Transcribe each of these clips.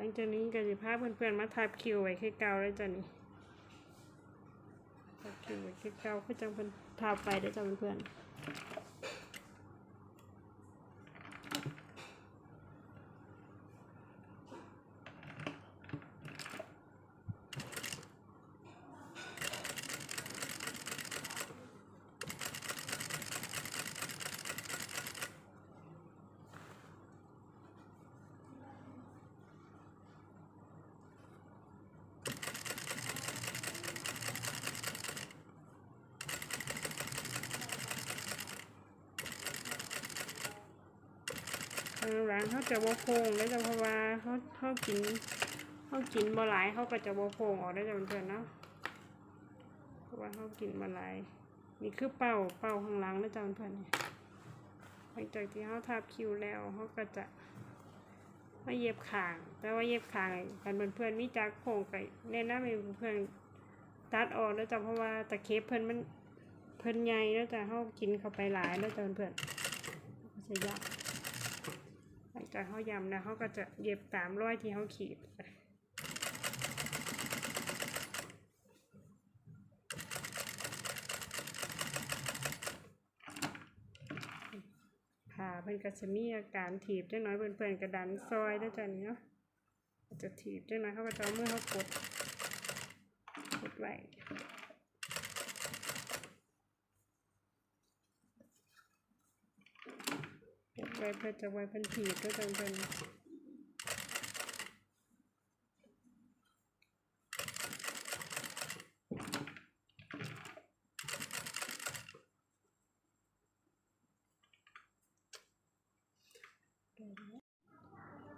หลังจากนี้ก็จะพาเพื่อนๆมาทับคิวไว้คือเก่าแล้วจ้ะนี่ทับคิวไว้คือเก่าคือจังเพื่อนทับไปได้จ้ะเพื่อนๆางร้านเขาจะบ่โพงแล้วจะเพราะว่าเขาเขากินเขากินบ่หลายเขาก็จะบ่โพงออกได้จ้ะเพื่อนเนาะเพราะว่าเขากินบ่หลายนี่คือเป่าเป่าข้างหลังนะจ้ะเพื่อนหลังจากที่เขาทับคิวแล้วเขาก็จะมาเย็บขาง แต่ว่าเย็บขางกันเพื่อนๆมีจักโพงไปแนะนำให้เพื่อนตัดออกแล้วจ้ะเพราะว่าตะเข็บเพิ่อนมันเพิ่นใหญ่แล้วจ้ะเขากินเข้าไปหลายแล้วจ้ะเพื่อนๆก็จะยาก จากเขายำนะเขาก็จะเย็บตามรอยที่เขาขีดผ่าเพิ่นก็จะมีอาการถีบจังน้อยเพื่อนๆกระดันซอยได้จ้ะนี่เนาะจะถีบจังน้อยเขาก็จะเอามือเขากดกดไว้ กดไว้เพื่อจะไว้เพิ่นถีบด้วยกันเพิ่น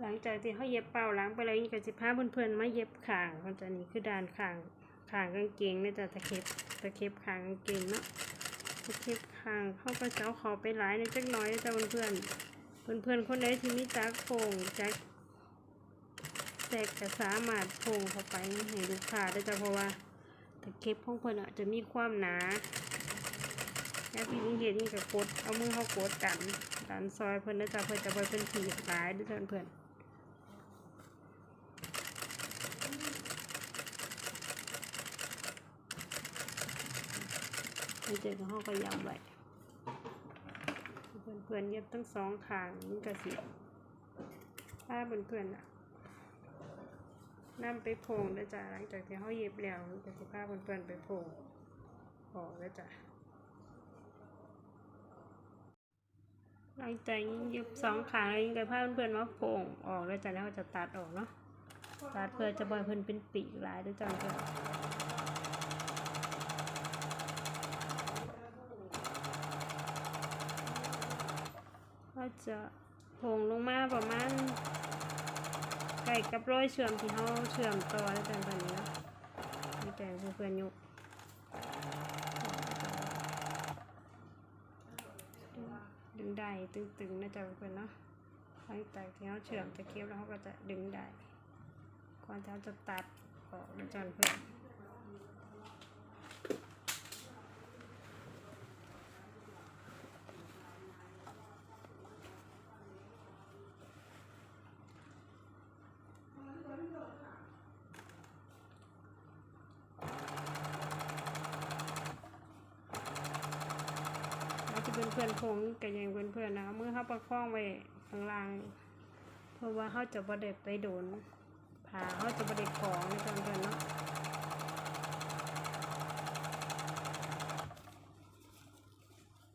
หลังจากที่เขาเย็บเป่าล้างไปแล้วนี่ก็สิพาเพื่อนๆมาเย็บขางมันจะนี่คือด้านขางขางกางเกงเนี่ยจะตะเข็บตะเข็บขางกางเกงเนาะ เข็บขางเข้าก็จะเอาขอไปหลายในจักน้อยจ้ะเพื่อนๆเพื่อนคนใดที่มีจักโป่งจักแตกก็สามารถโป่งเข้าไปให้ลูกค้าได้จ้ะเพราะว่าตะเข็บของเพื่อนอาจจะมีความหนาแล้วพี่นิเห็นนี่ก็กดเอามือเขากดกันดันซอยเพื่อนนะจ๊ะเพื่อนจะไปเป็นผีหลายด้วยเพื่อน ๆให้เจอกับห้องก็ยำไว้เพื่อนๆเย็บทั้งสองข้างนี่ก็สิถ้าเพื่อนๆอะนำไปโพงนะจ๊ะหลังจากที่เขาเย็บแล้วก็สิพาเพื่อนๆไปโพงออกแล้วจ้ะหลังจากเยึบสองขางแล้วยังไงพาเพื่อนๆมาโป่งออกแล้วจากนั้นเขาจะตัดออกเนาะตัดเพื่อจะบอยเพื่อนเป็นปีกหลายด้วยจังเพื่อน ก็จะโป่งลงมาประมาณใกล้กับร้อยเชื่อมที่เขาเชื่อมต่อแล้วจังตอนนี้เนาะนี่แต่เพื่อนๆยกดึงได้ตึงๆนะจ๊ะเพื่อนเนาะหลังจากที่เขาเชื่อมตะเข็บแล้วเขาก็จะดึงได้ก่อนที่เขาจะตัดออกนะจ๊ะเพื่อน แล้วที่เพื่อนๆพงกันยังเพื่อนๆนะเมื่อเขาประคองไว้ข้างล่าง เพราะว่าเขาจะบไดไปโดนผ่าเขาจะบไดของนะจ๊ะเพื่อนเนาะ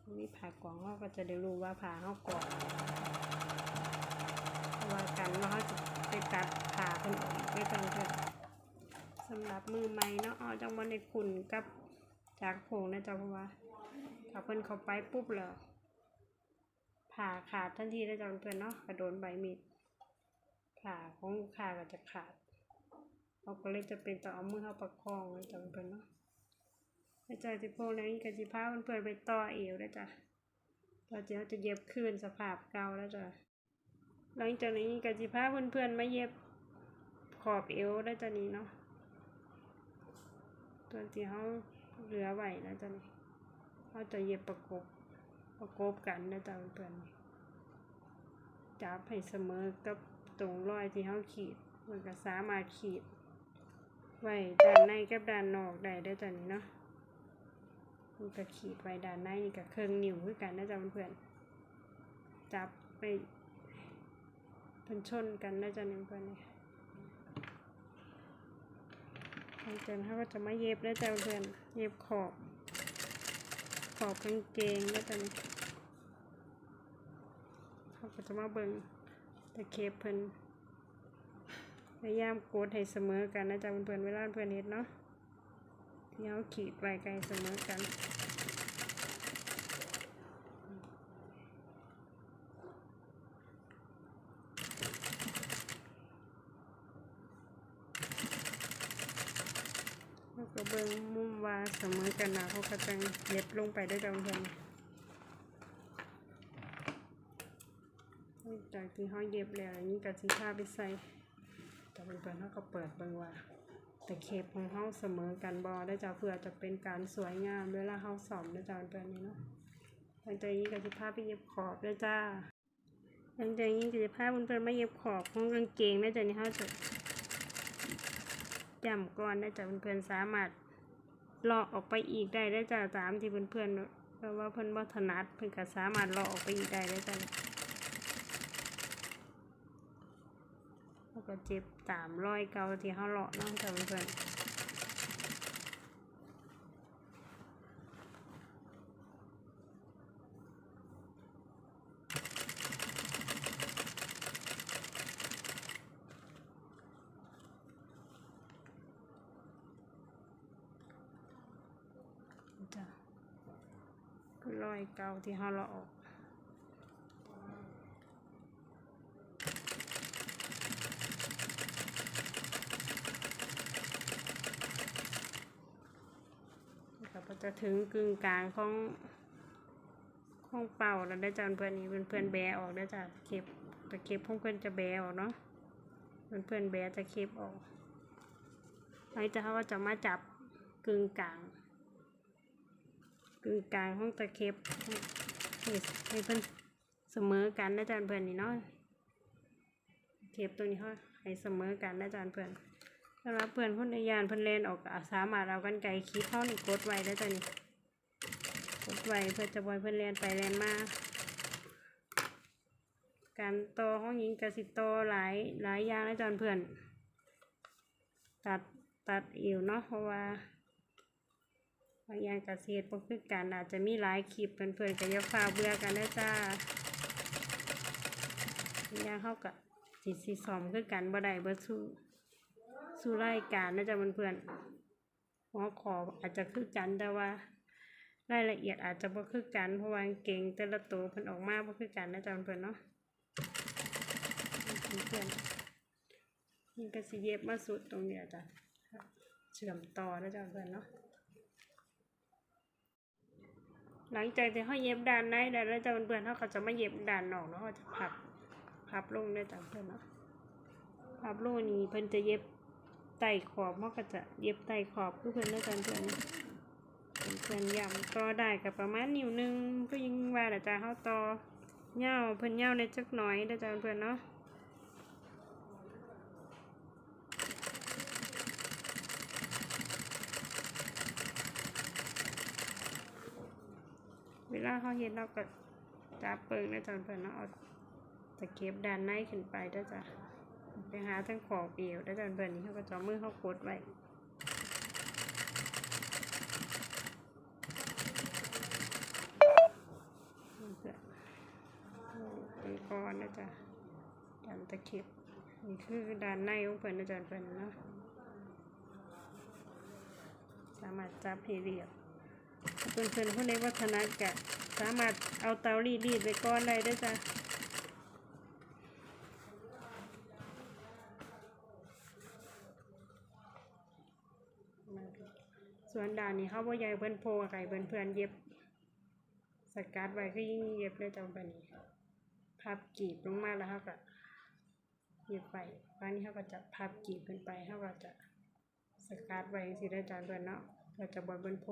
นี่ผ่ากล่องเขาก็จะได้รู้ว่าผ่าเขากล่องเพราะว่ากันว่าเขาจะไปตัดผ่าคนอื่นไปกันเพื่อนสำหรับมือใหม่เนาะเอจังวันในขุนกับจากผงนะจ๊ะเพราะว่า ถ้าเพิ่นเข้าไปปุ๊บแล้วผ่าขาดทันทีนะจ๊ะเพื่อนเนาะกระโดนใบมีดผ่าของลูกค้าก็จะขาดเราก็เลยจะเป็นต้อเอามือเข้าประคองนะจ๊ะเพื่อนเนาะอาจารย์สิพงษ์แล้วนี่กสิพาเพื่อนไปต่อเอวแล้จ้ะเราจะจะเย็บคืนสภาพเก่าแล้วจ้ะหลังจากนี้กสิพาเพื่อนๆมาเย็บขอบเอวแล้จ้ะนี่เนาะตัวที่เขาเหลือไว้นะจ้ะนี่ เขาจะเย็บประกบประกบกันนะจ้ะเพื่อนจับให้เสมอกับตรงรอยที่เขาขีดมันก็สามารถขีด ไว้ด้านในกับด้านนอกได้ด้อจ้ะนี่เนาะมันก็ขีดไว้ด้านในนี่ก็เครื่องนิ้วคือกันนะจ๊ะเพื่อนจับไปเพิ่นชนกันนะจ๊ะนี่เพื่อนนี่หลังจากนั้นเขาก็จะมาเย็บนะจ๊ะเพื่อนเย็บขอบ ขอบกางเกงนะจ๊ะนี่เขาก็จะมาเบิ่งตะเข็บเพิ่นพยายามกดให้เสมอกันนะจ๊ะเพื่อนๆเวลาเพื่อนเห็นเนาะที่เขาขีดไว้ไกลเสมอกันแล้วก็เบิ่งมุม ว่าเสมอกันนะเขาก็จังเย็บลงไปด้วยจ้ะเพื่อนจากที่เขาเย็บแล้วอันนี้ก็สิพาไปใส่แต่เพื่อนๆเขาก็เปิดเบิ่งว่าแต่เคปของเขาเสมอกันบอได้จ้าเพื่อจะเป็นการสวยงามเวลาเขาสอมได้จ้าเพื่อนๆนี่เนาะหลังจากนี้ก็จะพาไปเย็บขอบได้จ้าหลังจากนี้ก็จะพาเพื่อนๆมาเย็บขอบของกางเกงได้จ้านี่เขาจะจำก่อนได้จ้าเพื่อนๆสามารถ เลาะออกไปอีกได้ได้จ้าตามที่เพื่อนๆเพราะว่าเพื่อนว่าถนัดเพื่อนก็สามารถเลาะออกไปอีกได้ได้จ้าแล้วก็เจ็บตามรอยเกาที่เขาเลาะน้องจ้ะเพื่อนๆ จ้ะคือรอยเกาที่เขาเลาะออกก็จะถึงกึ่งกลางของของเป่าแล้วได้จานเพื่อนนี้เพื่อนเพื่อนแบออกได้จ้ะเก็บตะเก็บของเพื่อนจะแบออกเนาะเพื่อนเพื่อนแบจะเก็บออกหลังจากเขาก็จะมาจับกึ่งกลาง กึ่งกลางของตะเข็บให้ให้เพื่อนเสมอกันนะจานเพื่อนนี่เนาะเข็บตัวนี้เขาให้เสมอกันนะจานเพื่อนสำหรับเพื่อนคนในยานเพื่อนเลนออกสามารถเอากันไก่คีดเท่านี่กดไว้ได้จ้ะนี่กดไว้เพื่อจะบอยเพื่อนเลนไปเลนมาการตอห้องหญิงกสิโตอหลายหลายอย่างนะจอนเพื่อน ตัดตัดเอวเนาะเพราะว่า บางอย่างกเกษตรพวกคือกันอาจจะมีหลายคลิปเพื่อนๆก็อย่าฟ้าเบื่อกันนะจ้าบางอย่างเข้าก็สิสิสอมคือกันบ่ได้เบ่สู้สู่รายการนะจ๊ะเพื่อนๆหัวขออาจจะคือกันแต่ว่ารายละเอียดอาจจะบ่คือกันเพราะว่าเก่งแต่ละตัวเพิ่นออกมาบ่คือกันนะจ๊ะเพื่อนๆเนาะเพื่อนๆนี่ก็สิเย็บมาสุดตรงเนี้ยจ้ะเชื่อมต่อนะจ๊ะเพื่อนเนาะ หลังจากที่เขาเย็บด้านในแล้วนะจ๊ะเพื่อนเขาก็จะมาเย็บด้านนอกแล้วเขาจะพับพับลงนะจ๊ะเพื่อนเนาะภาพโลนี้เพิ่อนจะเย็บไต่ขอบมันก็จะเย็บไต่ขอบเพิ่อนได้กันเพิ่อนเพิ่อนย้ำต่อได้กับประมาณนิ้วหนึงก็ยังว่าแต่จ้าเฮาต่อเหย้าเพิ่อนเหย้าในจักหน่อยได้จ้าเพิ่อนเนาะ วลาเขาเฮ็ดเราก็จับเปิงได้อจ้าเพิ่นเนเอาตะเข็บด้านในขึ้นไปได้จ้ะไปหาทั้งขอบเอวได้วกันเบิ่อนนี้เขาก็จอมือเขากดไว้เป็นก้อนนะจ๊ะดันตะเข็บนี่คือด้านในของเพิ่อนนะจ๊ะเพิ่อนเนาะสามารถจับให้เรียบ เพิ่อนเพิ่นคนในวัฒนกะสามารถเอาเตารีดรีดไปก้อนได้ด้วยจ้ะส่วนด่านนี้เขาบ่ใหญ่เพิ่อนโพกไก่เพิ่อนเพื่อนเย็บ สกัดไว้คือยิ่งเย็บได้จังปนนี้พับกีบลงมาแล้วเขาก็เย็บไปบางนี้เขาก็จะพับกีบขึ้นไปเขาก็จะสกัดไว้สิได้จังเพิ่นเนาะก็จะบ่เพิ่นโพ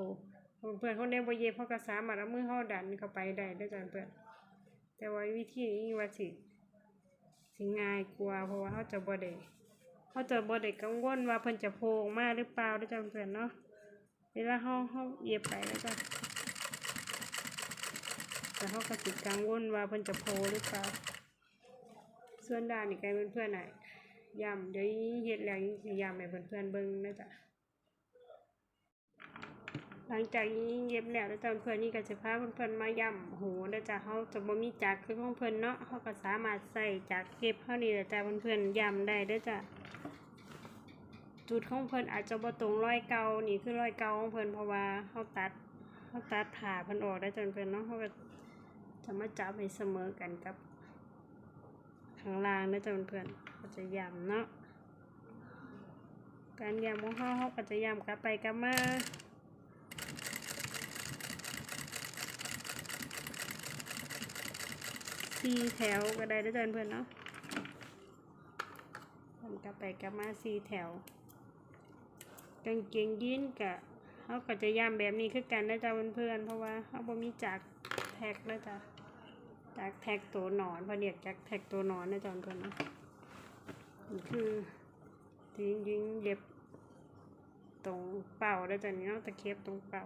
เพื่อนเขาได้บ่เย็บเขาก็สามารถเอามือเขาดันเข้าไปได้ด้วยจังเพิ่อนแต่ว่าวิธีนี้ว่าสิสิง่ายกว่าเพราะว่าเขาจะบ่ได้เขาจะบ่ได้กังวลว่าเพิ่นจะโพงมาหรือเปล่าด้อจ้าเพื่อนเนาะเวลาเฮาเฮาเยียบไปแล้วจ้ะแต่เฮาก็สิกังวลว่าเพิ่นจะโพหรือเปล่าส่วนด้านนี่ก็ให้เพื่อนๆน่ะย้ำเดี๋ยวเฮ็ดแล้วยังสิย้ำให้เพื่อนๆเบิ่งนะจ๊ะ ลังจากนี้เย็บแล้วแล้วจ้ะเพื่อนนี่ก็จะพาเพื่อนๆมาย่ำหูแล้วจ้ะเขาจะบ่มีจักคือของเพื่อนเนาะเขาก็สามารถใส่จักเก็บเท่านี้แหละจ้ะเพื่อนๆย่ำได้เด้อจ้ะจุดของเพื่อนอาจจะบ่ตรงรอยเกานี่คือรอยเกาของเพื่อนเพราะว่าเขาตัดเขาตัดผ่าเพื่อนออกได้วจ้ะเพื่อนเนาะเขาก็จะมาจับให้เสมอกันกับข้างล่างนะจ้ะเพื่อนๆก็จะย่ำเนาะการย่ำของเขาเขาก็จะย่ำกลับไปกลับมา สี่แถวก็ได้ด้วยกันเพื่อนเนาะทำกลับไปกลับมาสี่แถว กางเกงยีนกะเขาก็จะย่ำแบบนี้คือกันนะจ๊ะเพื่อนๆเพราะว่าเขาบ่มีจากแท็กนะจ๊ะจากแท็กตัวหนอนเพอเรียกจากแท็กตัวหนอนนะจ๊ะเพื่อนเนาะคือที่ยิงเย็บตรงเป่าได้จ้ะนี่เนาะตะเข็บตรงเป่า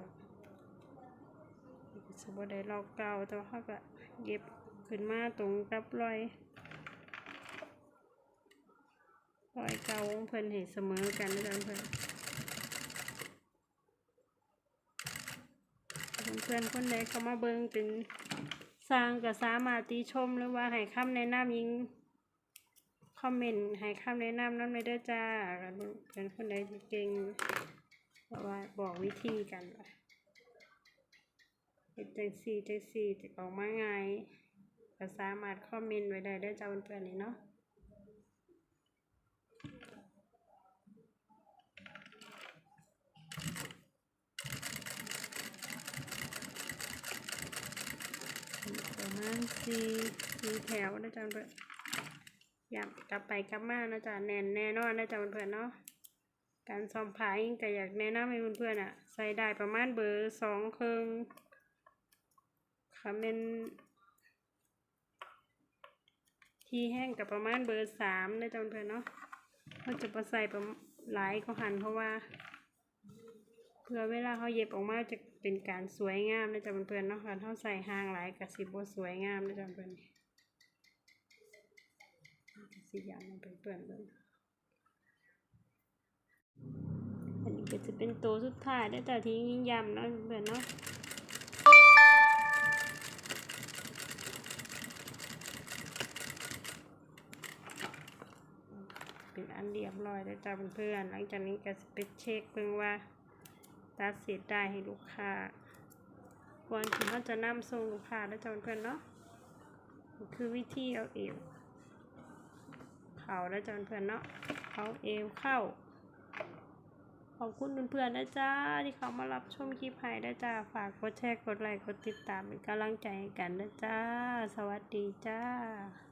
สมบูรได้ลอกเก่าแต่ว่าเขาก็เย็บ ขึ้นมาตรงกับรอยรอยเก่าของเพิ่นให้เสมอกันนะจ๊ะเพื่อนเพื่อนคนใดเข้ามาเบิงเป็นสร้างก็สามารถติชมหรือว่าให้คำแนะนำยิงคอมเมนต์ให้คำแนะนำนั้นไม่ได้อจ้ากันเพื่อนคนใดที่เก่งเพราะว่าบอกวิธีกันว่าเฮ็ดจังซี่จังซี่จะออกมาไง ก็สามารถคอมเมนต์ไว้ได้ด้อจ้าเพื่อนๆนี่เนาะประมาณสี่สี่แถวนะจ๊ะเพื่อนอยากกลับไปกลับมานะจ๊ะแน่นแน่นอนนะจ๊ะเพื่อนเนาะการซ่อมผายิ่งก็อยากแนะนำให้เพื่อนๆอะ ใส่ได้ประมาณเบอร์สองครึ่งค่ะเป็น ที่แห้งกับประมาณเบอร์สามนะจ๊ะเพื่อนเนาะเขาจะประใส่ประหลายก็หันเพราะว่าเพื่อเวลาเขาเย็บออกมาจะเป็นการสวยงามนะจ๊ะเพื่อนเนาะค่ะเขาใส่หางหลายกับสิบสวยงามนะจ๊ะเพื่อนสิยามมันเพื่อนเบิ่งอันนี้ก็จะเป็นตัวสุดท้ายได้แต่ที่ยิ่งยำเนาะเพื่อนเนาะ เป็นอันเรียบร้อยแล้วจ้าเพื่อนๆหลังจากนี้ก็จะไปเช็คเพิ่งว่าตัดเสร็จได้ให้ลูกค้าก่อนที่เขาจะนำส่งลูกค้าแล้วจ้าเพื่อนๆเนาะคือวิธีเอาเอวเข่าแล้วจ้าเพื่อนๆเนาะเอาเอวเข้าขอบคุณเพื่อนๆนะจ้าที่เขามารับชมคลิปให้นะจ้าฝากกดแชร์กดไลค์กดติดตามเป็นกำลังใจให้กันนะจ้าสวัสดีจ้า